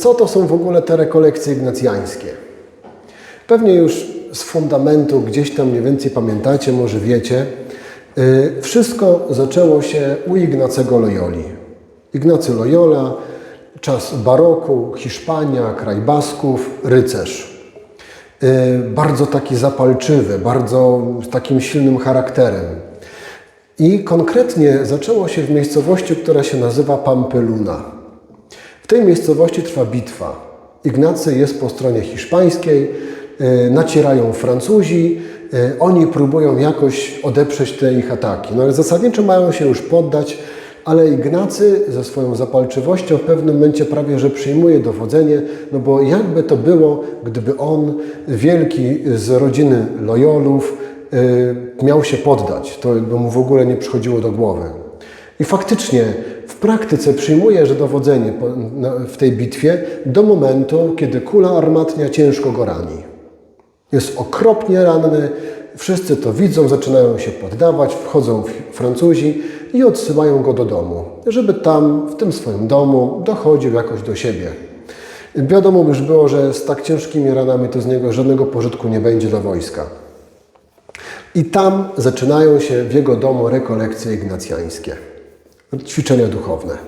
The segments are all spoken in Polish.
co to są w ogóle te rekolekcje ignacjańskie? Pewnie już z fundamentu gdzieś tam mniej więcej pamiętacie, może wiecie. y, Wszystko zaczęło się u Ignacego Loyoli. Ignacy Loyola, czas baroku, Hiszpania, kraj Basków, rycerz. Y, Bardzo taki zapalczywy, bardzo z takim silnym charakterem. I konkretnie zaczęło się w miejscowości, która się nazywa Pampeluna. Tej miejscowości trwa bitwa. Ignacy jest po stronie hiszpańskiej, y, nacierają Francuzi, y, oni próbują jakoś odeprzeć te ich ataki. No ale zasadniczo mają się już poddać, ale Ignacy ze swoją zapalczywością w pewnym momencie prawie że przyjmuje dowodzenie, no bo jakby to było, gdyby on, wielki z rodziny Loyolów, y, miał się poddać. To jakby mu w ogóle nie przychodziło do głowy. I faktycznie praktyce przyjmuje, że dowodzenie w tej bitwie do momentu, kiedy kula armatnia ciężko go rani. Jest okropnie ranny, wszyscy to widzą, zaczynają się poddawać, wchodzą Francuzi i odsyłają go do domu, żeby tam, w tym swoim domu, dochodził jakoś do siebie. Wiadomo już było, że z tak ciężkimi ranami to z niego żadnego pożytku nie będzie dla wojska. I tam zaczynają się w jego domu rekolekcje ignacjańskie, ćwiczenia duchowne.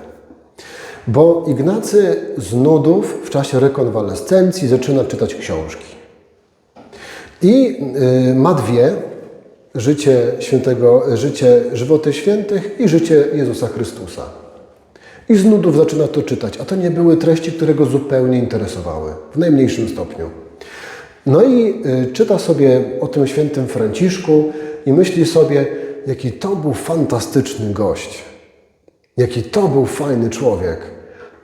Bo Ignacy z nudów w czasie rekonwalescencji zaczyna czytać książki. I y, ma dwie, życie świętego, życie żywoty świętych i życie Jezusa Chrystusa. I z nudów zaczyna to czytać, a to nie były treści, które go zupełnie interesowały, w najmniejszym stopniu. No i y, czyta sobie o tym świętym Franciszku i myśli sobie, jaki to był fantastyczny gość, jaki to był fajny człowiek.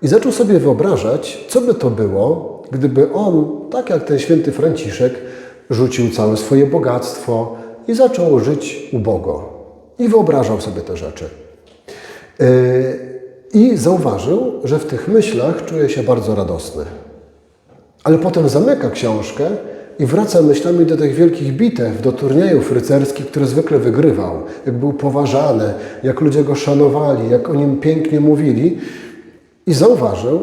I zaczął sobie wyobrażać, co by to było, gdyby on, tak jak ten święty Franciszek, rzucił całe swoje bogactwo i zaczął żyć ubogo. I wyobrażał sobie te rzeczy. Yy, I zauważył, że w tych myślach czuje się bardzo radosny. Ale potem zamyka książkę i wraca myślami do tych wielkich bitew, do turniejów rycerskich, które zwykle wygrywał, jak był poważany, jak ludzie go szanowali, jak o nim pięknie mówili. I zauważył,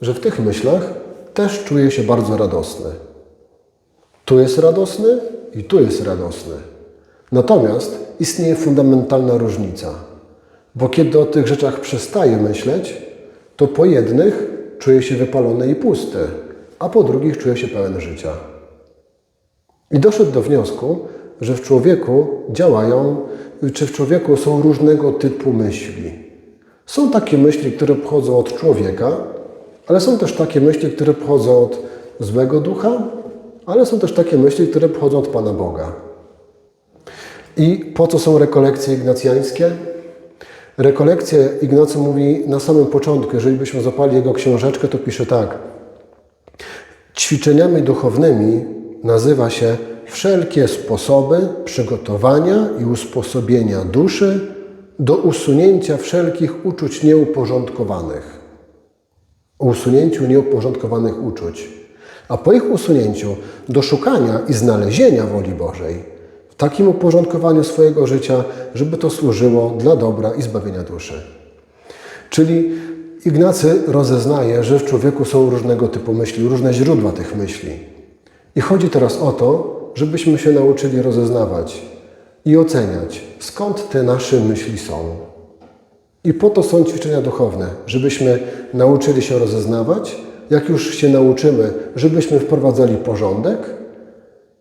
że w tych myślach też czuje się bardzo radosny. Tu jest radosny i tu jest radosny. Natomiast istnieje fundamentalna różnica, bo kiedy o tych rzeczach przestaje myśleć, to po jednych czuje się wypalony i pusty, a po drugich czuje się pełen życia. I doszedł do wniosku, że w człowieku działają, czy w człowieku są różnego typu myśli. Są takie myśli, które pochodzą od człowieka, ale są też takie myśli, które pochodzą od złego ducha, ale są też takie myśli, które pochodzą od Pana Boga. I po co są rekolekcje ignacjańskie? Rekolekcje Ignacy mówi na samym początku, jeżeli byśmy zapali jego książeczkę, to pisze tak. Ćwiczeniami duchownymi nazywa się wszelkie sposoby przygotowania i usposobienia duszy do usunięcia wszelkich uczuć nieuporządkowanych. O usunięciu nieuporządkowanych uczuć. A po ich usunięciu do szukania i znalezienia woli Bożej w takim uporządkowaniu swojego życia, żeby to służyło dla dobra i zbawienia duszy. Czyli Ignacy rozeznaje, że w człowieku są różnego typu myśli, różne źródła tych myśli. I chodzi teraz o to, żebyśmy się nauczyli rozeznawać i oceniać, skąd te nasze myśli są. I po to są ćwiczenia duchowne, żebyśmy nauczyli się rozeznawać, jak już się nauczymy, żebyśmy wprowadzali porządek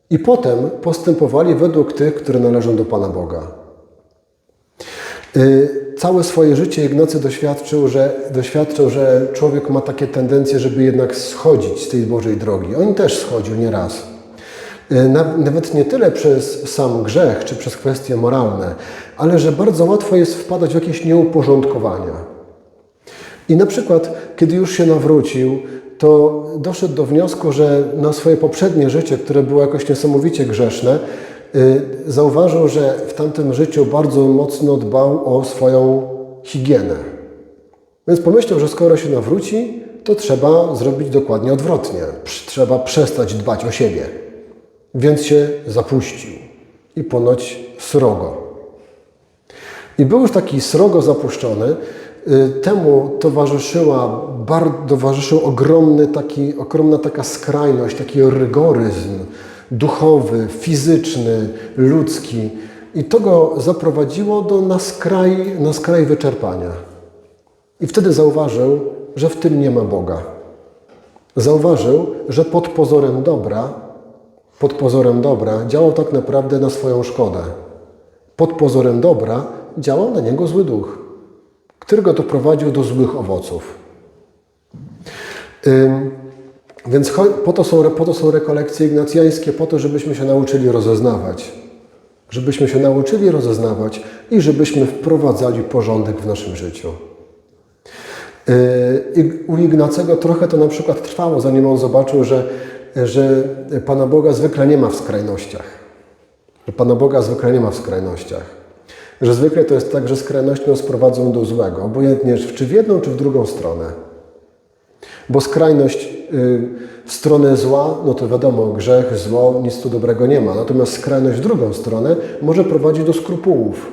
i potem postępowali według tych, które należą do Pana Boga. Y, Całe swoje życie Ignacy doświadczył że, doświadczył, że człowiek ma takie tendencje, żeby jednak schodzić z tej Bożej drogi. On też schodził nieraz. Na- Nawet nie tyle przez sam grzech, czy przez kwestie moralne, ale że bardzo łatwo jest wpadać w jakieś nieuporządkowania. I na przykład, kiedy już się nawrócił, to doszedł do wniosku, że na swoje poprzednie życie, które było jakoś niesamowicie grzeszne, zauważył, że w tamtym życiu bardzo mocno dbał o swoją higienę. Więc pomyślał, że skoro się nawróci, to trzeba zrobić dokładnie odwrotnie. Trzeba przestać dbać o siebie. Więc się zapuścił i ponoć srogo. I był już taki srogo zapuszczony, y, temu towarzyszyła, towarzyszył ogromny taki, ogromna taka skrajność, taki rygoryzm duchowy, fizyczny, ludzki. I to go zaprowadziło do, na, skraj, na skraj wyczerpania. I wtedy zauważył, że w tym nie ma Boga. Zauważył, że pod pozorem dobra, pod pozorem dobra działał tak naprawdę na swoją szkodę. Pod pozorem dobra działał na niego zły duch, który go doprowadził do złych owoców. Więc po to, są, po to są rekolekcje ignacjańskie, po to, żebyśmy się nauczyli rozeznawać. Żebyśmy się nauczyli rozeznawać i żebyśmy wprowadzali porządek w naszym życiu. I u Ignacego trochę to na przykład trwało, zanim on zobaczył, że, że Pana Boga zwykle nie ma w skrajnościach. Że Pana Boga zwykle nie ma w skrajnościach. Że zwykle to jest tak, że skrajności nas prowadzą do złego, obojętnie czy w jedną, czy w drugą stronę. Bo skrajność y, w stronę zła, no to wiadomo, grzech, zło, nic tu dobrego nie ma. Natomiast skrajność w drugą stronę może prowadzić do skrupułów.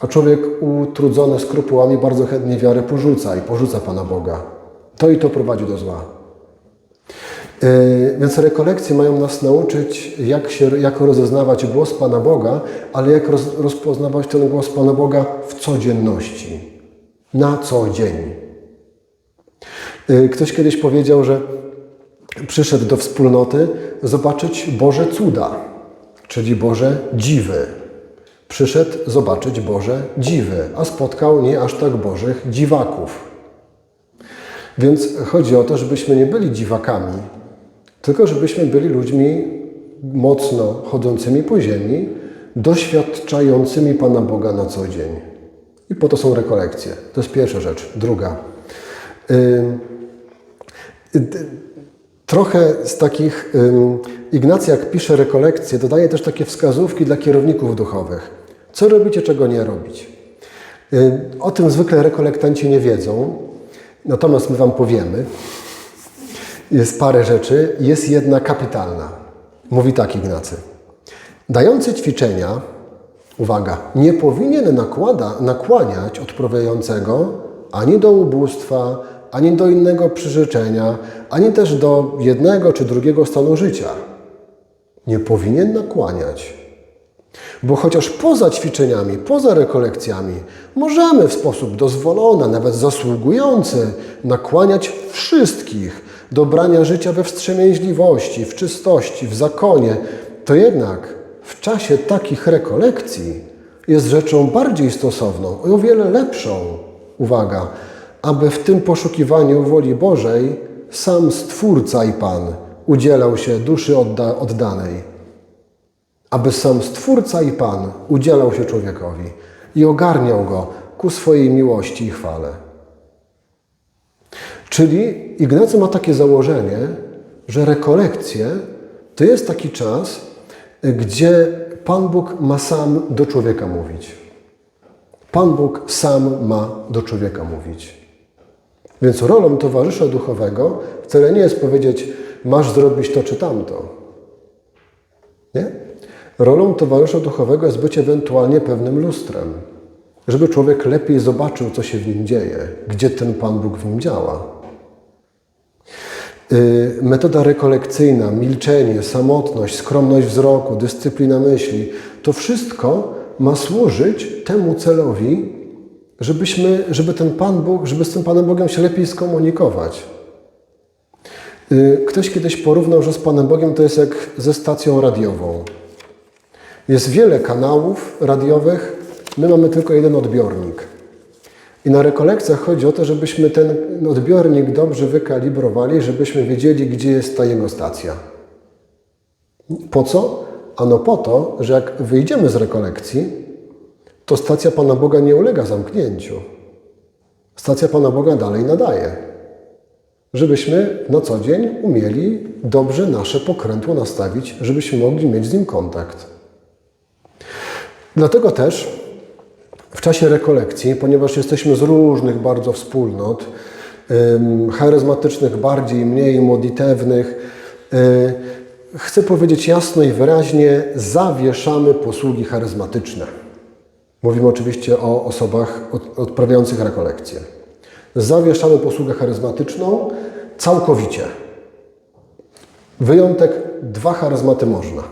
A człowiek utrudzony skrupułami bardzo chętnie wiarę porzuca i porzuca Pana Boga. To i to prowadzi do zła. Yy, Więc rekolekcje mają nas nauczyć, jak, się, jak rozeznawać głos Pana Boga, ale jak roz, rozpoznawać ten głos Pana Boga w codzienności, na co dzień. Yy, Ktoś kiedyś powiedział, że przyszedł do wspólnoty zobaczyć Boże cuda, czyli Boże dziwy. Przyszedł zobaczyć Boże dziwy, a spotkał nie aż tak Bożych dziwaków. Więc chodzi o to, żebyśmy nie byli dziwakami, tylko żebyśmy byli ludźmi mocno chodzącymi po ziemi, doświadczającymi Pana Boga na co dzień. I po to są rekolekcje. To jest pierwsza rzecz. Druga. Trochę z takich, ym, Ignacy jak pisze rekolekcje, dodaje też takie wskazówki dla kierowników duchowych. Co robicie, czego nie robić. O tym zwykle rekolektanci nie wiedzą, natomiast my Wam powiemy. Jest parę rzeczy, jest jedna kapitalna. Mówi tak Ignacy. Dający ćwiczenia, uwaga, nie powinien nakłada, nakłaniać odprawiającego ani do ubóstwa, ani do innego przyrzeczenia, ani też do jednego czy drugiego stanu życia. Nie powinien nakłaniać. Bo chociaż poza ćwiczeniami, poza rekolekcjami, możemy w sposób dozwolony, nawet zasługujący, nakłaniać wszystkich do brania życia we wstrzemięźliwości, w czystości, w zakonie, to jednak w czasie takich rekolekcji jest rzeczą bardziej stosowną o wiele lepszą, uwaga, aby w tym poszukiwaniu woli Bożej sam Stwórca i Pan udzielał się duszy odda oddanej. Aby sam Stwórca i Pan udzielał się człowiekowi i ogarniał go ku swojej miłości i chwale. Czyli Ignacy ma takie założenie, że rekolekcje to jest taki czas, gdzie Pan Bóg ma sam do człowieka mówić. Pan Bóg sam ma do człowieka mówić. Więc rolą towarzysza duchowego wcale nie jest powiedzieć, masz zrobić to czy tamto. Nie? Rolą towarzysza duchowego jest być ewentualnie pewnym lustrem, żeby człowiek lepiej zobaczył, co się w nim dzieje, gdzie ten Pan Bóg w nim działa. Yy, Metoda rekolekcyjna, milczenie, samotność, skromność wzroku, dyscyplina myśli to wszystko ma służyć temu celowi, żebyśmy, żeby ten Pan Bóg, żeby z tym Panem Bogiem się lepiej skomunikować. Yy, Ktoś kiedyś porównał, że z Panem Bogiem to jest jak ze stacją radiową. Jest wiele kanałów radiowych, my mamy tylko jeden odbiornik. I na rekolekcjach chodzi o to, żebyśmy ten odbiornik dobrze wykalibrowali, żebyśmy wiedzieli, gdzie jest ta jego stacja. Po co? Ano po to, że jak wyjdziemy z rekolekcji, to stacja Pana Boga nie ulega zamknięciu. Stacja Pana Boga dalej nadaje. Żebyśmy na co dzień umieli dobrze nasze pokrętło nastawić, żebyśmy mogli mieć z nim kontakt. Dlatego też w czasie rekolekcji, ponieważ jesteśmy z różnych bardzo wspólnot, charyzmatycznych bardziej, mniej modlitewnych, y, chcę powiedzieć jasno i wyraźnie, zawieszamy posługi charyzmatyczne. Mówimy oczywiście o osobach od, odprawiających rekolekcje. Zawieszamy posługę charyzmatyczną całkowicie. Wyjątek, dwa charyzmaty można.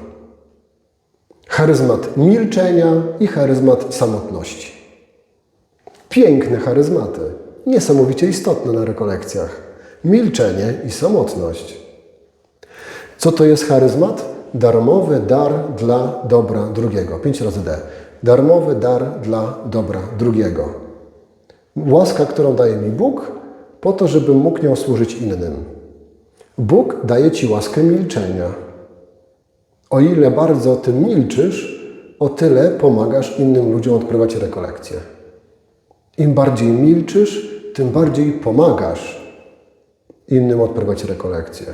Charyzmat milczenia i charyzmat samotności. Piękne charyzmaty, niesamowicie istotne na rekolekcjach. Milczenie i samotność. Co to jest charyzmat? Darmowy dar dla dobra drugiego. Pięć razy D. Darmowy dar dla dobra drugiego. Łaska, którą daje mi Bóg, po to, żebym mógł nią służyć innym. Bóg daje Ci łaskę milczenia. O ile bardzo Ty milczysz, o tyle pomagasz innym ludziom odprawiać rekolekcje. Im bardziej milczysz, tym bardziej pomagasz innym odprawiać rekolekcje.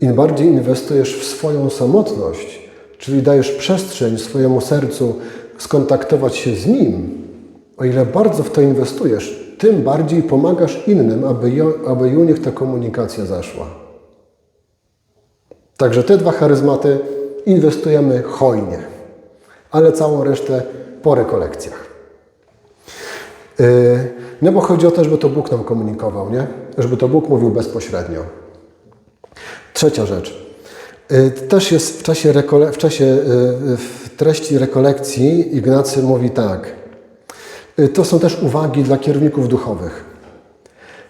Im bardziej inwestujesz w swoją samotność, czyli dajesz przestrzeń swojemu sercu skontaktować się z Nim, o ile bardzo w to inwestujesz, tym bardziej pomagasz innym, aby, jo, aby u nich ta komunikacja zaszła. Także te dwa charyzmaty inwestujemy hojnie, ale całą resztę po rekolekcjach. Yy, no bo chodzi o to, żeby to Bóg nam komunikował, nie? Żeby to Bóg mówił bezpośrednio. Trzecia rzecz. Yy, Też jest w czasie, rekole- w czasie yy, w treści rekolekcji Ignacy mówi tak. Yy, To są też uwagi dla kierowników duchowych.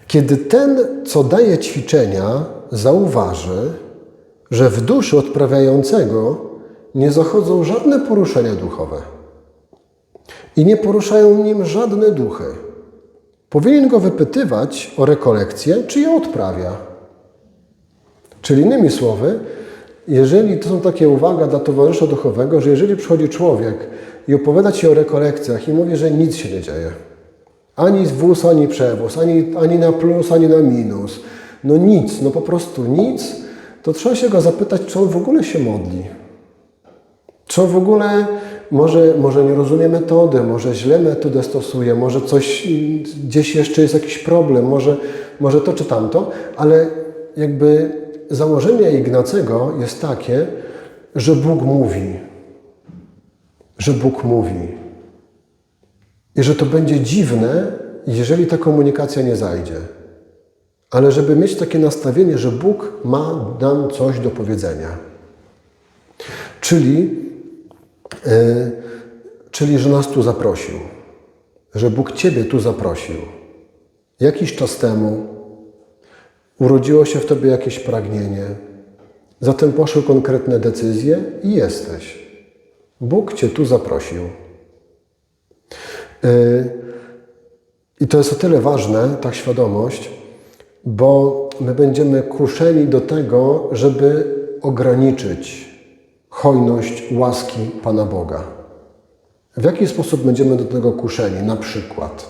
Kiedy ten, co daje ćwiczenia, zauważy, że w duszy odprawiającego nie zachodzą żadne poruszenia duchowe i nie poruszają nim żadne duchy, powinien go wypytywać o rekolekcję, czy je odprawia. Czyli innymi słowy, jeżeli to są takie uwaga dla towarzysza duchowego, że jeżeli przychodzi człowiek i opowiada ci o rekolekcjach i mówi, że nic się nie dzieje, ani wóz, ani przewóz, ani, ani na plus, ani na minus, no nic, no po prostu nic, to trzeba się go zapytać, czy on w ogóle się modli. Czy on w ogóle może, może nie rozumie metody, może źle metodę stosuje, może coś gdzieś jeszcze jest jakiś problem, może, może to czy tamto, ale jakby założenie Ignacego jest takie, że Bóg mówi, że Bóg mówi. I że to będzie dziwne, jeżeli ta komunikacja nie zajdzie. Ale żeby mieć takie nastawienie, że Bóg ma nam coś do powiedzenia. Czyli, yy, czyli że nas tu zaprosił. Że Bóg Ciebie tu zaprosił. Jakiś czas temu urodziło się w Tobie jakieś pragnienie. Zatem poszły konkretne decyzje i jesteś. Bóg Cię tu zaprosił. Yy, I to jest o tyle ważne, ta świadomość, bo my będziemy kuszeni do tego, żeby ograniczyć hojność łaski Pana Boga. W jaki sposób będziemy do tego kuszeni? Na przykład,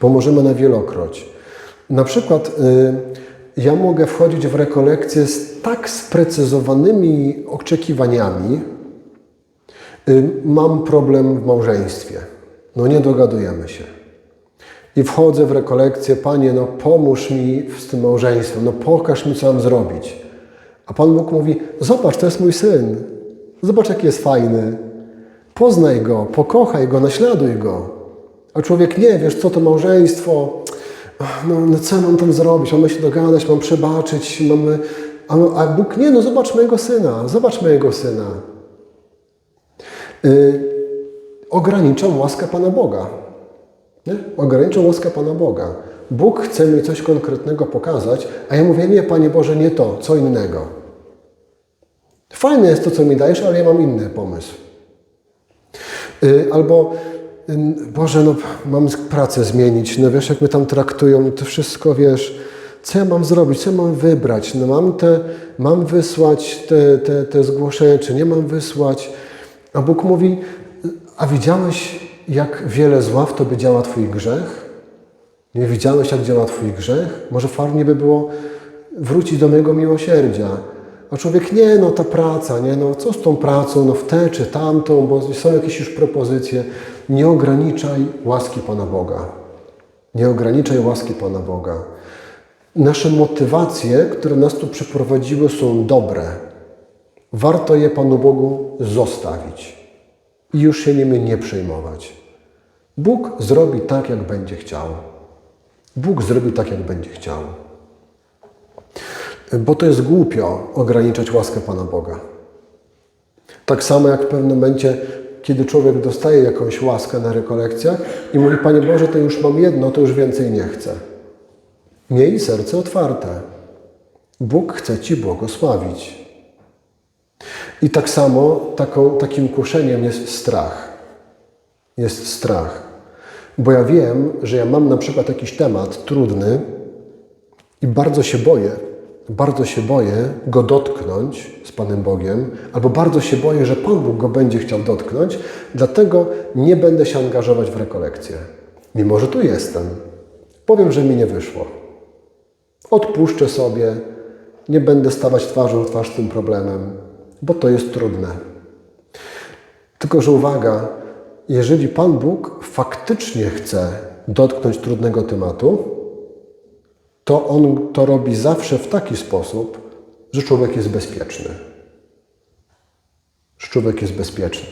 pomożemy na wielokroć. Na przykład y, ja mogę wchodzić w rekolekcję z tak sprecyzowanymi oczekiwaniami. Y, mam problem w małżeństwie. No nie dogadujemy się. I wchodzę w rekolekcję, Panie, no pomóż mi z tym małżeństwem, no pokaż mi, co mam zrobić. A Pan Bóg mówi, zobacz, to jest mój syn. Zobacz, jaki jest fajny. Poznaj go, pokochaj go, naśladuj go. A człowiek nie, wiesz, co to małżeństwo, no, no co mam tam zrobić, mamy się dogadać, mam przebaczyć, mamy... A, a Bóg, nie, no zobacz mojego syna, zobacz mojego syna. Yy, ograniczam łaskę Pana Boga. Nie? Ograniczam łaskę Pana Boga. Bóg chce mi coś konkretnego pokazać, a ja mówię, nie, Panie Boże, nie to, co innego. Fajne jest to, co mi dajesz, ale ja mam inny pomysł. Yy, albo, Boże, no mam pracę zmienić, no wiesz, jak mnie tam traktują, to wszystko, wiesz, co ja mam zrobić, co ja mam wybrać, no mam te, mam wysłać te, te, te zgłoszenia, czy nie mam wysłać. A Bóg mówi, a widziałeś, jak wiele zła w Tobie działa Twój grzech? Nie widziałeś, jak działa Twój grzech? Może fajnie by było wrócić do mojego miłosierdzia. A człowiek, nie, no ta praca, nie, no co z tą pracą, no w tę czy tamtą, bo są jakieś już propozycje. Nie ograniczaj łaski Pana Boga. Nie ograniczaj łaski Pana Boga. Nasze motywacje, które nas tu przyprowadziły, są dobre. Warto je Panu Bogu zostawić i już się nimi nie przejmować. Bóg zrobi tak, jak będzie chciał. Bóg zrobi tak, jak będzie chciał. Bo to jest głupio ograniczać łaskę Pana Boga. Tak samo jak w pewnym momencie, kiedy człowiek dostaje jakąś łaskę na rekolekcjach i mówi, Panie Boże, to już mam jedno, to już więcej nie chcę. Miej serce otwarte. Bóg chce Ci błogosławić. I tak samo taką, takim kuszeniem jest strach. Jest strach. Bo ja wiem, że ja mam na przykład jakiś temat trudny i bardzo się boję, bardzo się boję go dotknąć z Panem Bogiem, albo bardzo się boję, że Pan Bóg go będzie chciał dotknąć, dlatego nie będę się angażować w rekolekcję. Mimo, że tu jestem. Powiem, że mi nie wyszło. Odpuszczę sobie, nie będę stawać twarzą w twarz z tym problemem, bo to jest trudne. Tylko, że uwaga, jeżeli Pan Bóg faktycznie chce dotknąć trudnego tematu, to On to robi zawsze w taki sposób, że człowiek jest bezpieczny. Że człowiek jest bezpieczny.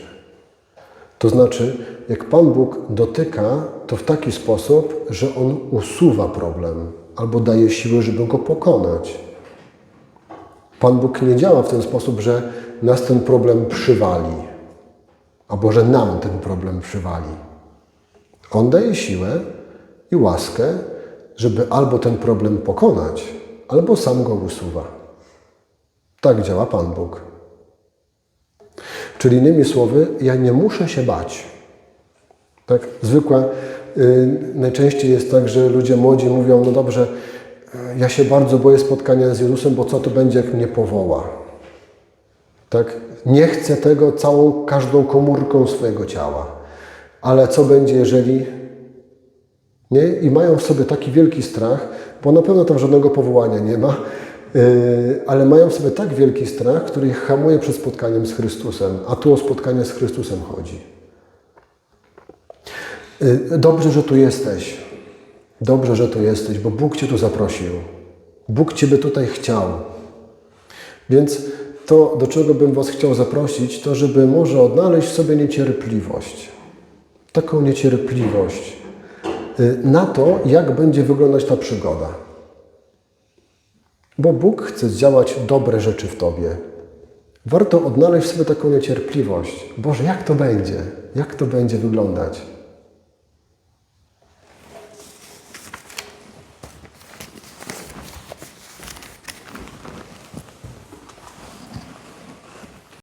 To znaczy, jak Pan Bóg dotyka, to w taki sposób, że On usuwa problem albo daje siłę, żeby go pokonać. Pan Bóg nie działa w ten sposób, że nas ten problem przywali, albo że nam ten problem przywali. On daje siłę i łaskę, żeby albo ten problem pokonać, albo sam go usuwa. Tak działa Pan Bóg. Czyli innymi słowy, ja nie muszę się bać. Tak? Zwykła, y, najczęściej jest tak, że ludzie młodzi mówią, no dobrze, ja się bardzo boję spotkania z Jezusem, bo co to będzie, jak mnie powoła? Tak? Nie chcę tego całą, każdą komórką swojego ciała. Ale co będzie, jeżeli nie? I mają w sobie taki wielki strach, bo na pewno tam żadnego powołania nie ma, yy, ale mają w sobie tak wielki strach, który ich hamuje przed spotkaniem z Chrystusem, a tu o spotkanie z Chrystusem chodzi. Yy, dobrze, że tu jesteś. Dobrze, że tu jesteś, bo Bóg Cię tu zaprosił. Bóg Ciebie tutaj chciał. Więc to, do czego bym Was chciał zaprosić, to żeby może odnaleźć w sobie niecierpliwość. Taką niecierpliwość na to, jak będzie wyglądać ta przygoda. Bo Bóg chce zdziałać dobre rzeczy w Tobie. Warto odnaleźć sobie taką niecierpliwość. Boże, jak to będzie? Jak to będzie wyglądać?